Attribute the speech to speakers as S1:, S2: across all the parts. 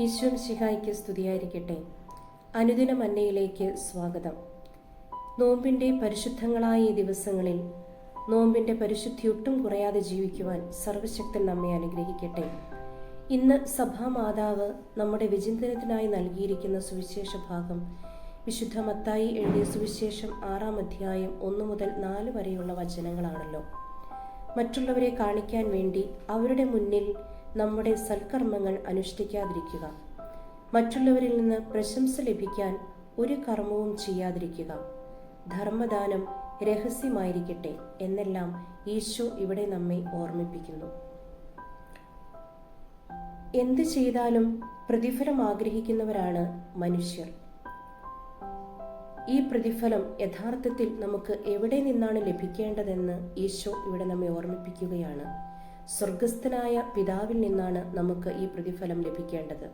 S1: ഈശ്വം ശിഹായിക്ക് സ്തുതിയായിരിക്കട്ടെ. അനുദിന മന്നയിലേക്ക് സ്വാഗതം. നോമ്പിന്റെ പരിശുദ്ധങ്ങളായ ഈ ദിവസങ്ങളിൽ നോമ്പിന്റെ പരിശുദ്ധി ഒട്ടും കുറയാതെ ജീവിക്കുവാൻ സർവശക്തൻ നമ്മെ അനുഗ്രഹിക്കട്ടെ. ഇന്ന് സഭാമാതാവ് നമ്മുടെ വിചിന്തനത്തിനായി നൽകിയിരിക്കുന്ന സുവിശേഷ ഭാഗം വിശുദ്ധ മത്തായി എഴുതിയ സുവിശേഷം ആറാം അധ്യായം ഒന്നു മുതൽ നാല് വരെയുള്ള വചനങ്ങളാണല്ലോ. മറ്റുള്ളവരെ കാണിക്കാൻ വേണ്ടി അവരുടെ മുന്നിൽ നമ്മുടെ സൽക്കർമ്മങ്ങൾ അനുഷ്ഠിക്കാതിരിക്കുക. മറ്റുള്ളവരിൽ നിന്ന് പ്രശംസ ലഭിക്കാൻ ഒരു കർമ്മവും ചെയ്യാതിരിക്കുക. ധർമ്മദാനം രഹസ്യമായിരിക്കട്ടെ എന്നെല്ലാം ഈശോ ഇവിടെ നമ്മെ ഓർമ്മിപ്പിക്കുന്നു. എന്ത് ചെയ്താലും പ്രതിഫലം ആഗ്രഹിക്കുന്നവരാണ് മനുഷ്യർ. ഈ പ്രതിഫലം യഥാർത്ഥത്തിൽ നമുക്ക് എവിടെ നിന്നാണ് ലഭിക്കേണ്ടതെന്ന് ഈശോ ഇവിടെ നമ്മെ ഓർമ്മിപ്പിക്കുകയാണ്. സ്വർഗസ്ഥനായ പിതാവിൽ നിന്നാണ് നമുക്ക് ഈ പ്രതിഫലം ലഭിക്കേണ്ടത്.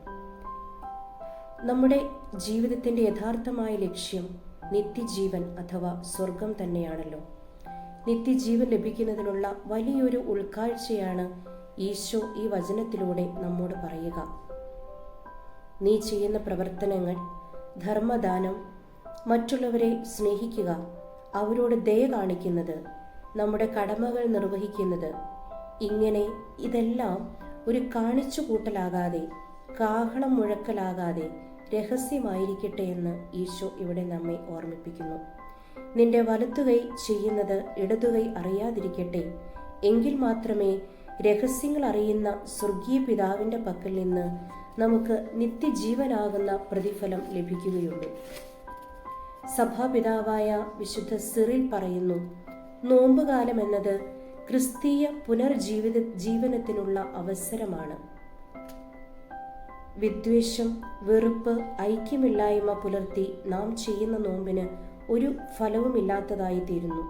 S1: നമ്മുടെ ജീവിതത്തിന്റെ യഥാർത്ഥമായ ലക്ഷ്യം നിത്യജീവൻ അഥവാ സ്വർഗം തന്നെയാണല്ലോ. നിത്യജീവൻ ലഭിക്കുന്നതിനുള്ള വലിയൊരു ഉൾക്കാഴ്ചയാണ് ഈശോ ഈ വചനത്തിലൂടെ നമ്മോട് പറയുക. നീ ചെയ്യുന്ന പ്രവർത്തനങ്ങൾ ധർമ്മദാനം മറ്റുള്ളവരെ സ്നേഹിക്കുക അവരോട് ദയ കാണിക്കുന്നത് നമ്മുടെ കടമകൾ നിർവഹിക്കുന്നത് ഇങ്ങനെ ഇതെല്ലാം ഒരു കാണിച്ചു കൂട്ടലാകാതെ കാഹളം മുഴക്കലാകാതെ രഹസ്യമായിരിക്കട്ടെ എന്ന് ഈശോ ഇവിടെ നമ്മെ ഓർമ്മിപ്പിക്കുന്നു. നിന്റെ വലത്തുകൈ ചെയ്യുന്നത് ഇടതുകൈ അറിയാതിരിക്കട്ടെ എങ്കിൽ മാത്രമേ രഹസ്യങ്ങൾ അറിയുന്ന സ്വർഗീയ പിതാവിന്റെ പക്കൽ നിന്ന് നമുക്ക് നിത്യജീവനാകുന്ന പ്രതിഫലം ലഭിക്കുകയുള്ളൂ. സഭാപിതാവായ വിശുദ്ധ സിറിൽ പറയുന്നു നോമ്പുകാലം എന്നത് ക്രിസ്തീയ പുനർജീവിത ജീവനത്തിനുള്ള അവസരമാണ്. വിദ്വേഷം വെറുപ്പ് ഐക്യമില്ലായ്മ പുലർത്തി നാം ചെയ്യുന്ന നോമ്പിന് ഒരു ഫലവുമില്ലാത്തതായി തീരുന്നു.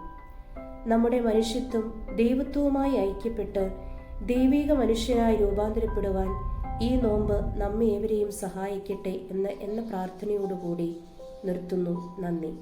S1: നമ്മുടെ മനുഷ്യത്വം ദൈവത്വവുമായി ഐക്യപ്പെട്ട് ദൈവിക മനുഷ്യനായി രൂപാന്തരപ്പെടുവാൻ ഈ നോമ്പ് നമ്മെ ഏവരെയും സഹായിക്കട്ടെ എന്ന് എന്ന പ്രാർത്ഥനയോടുകൂടി നിർത്തുന്നു. നന്ദി.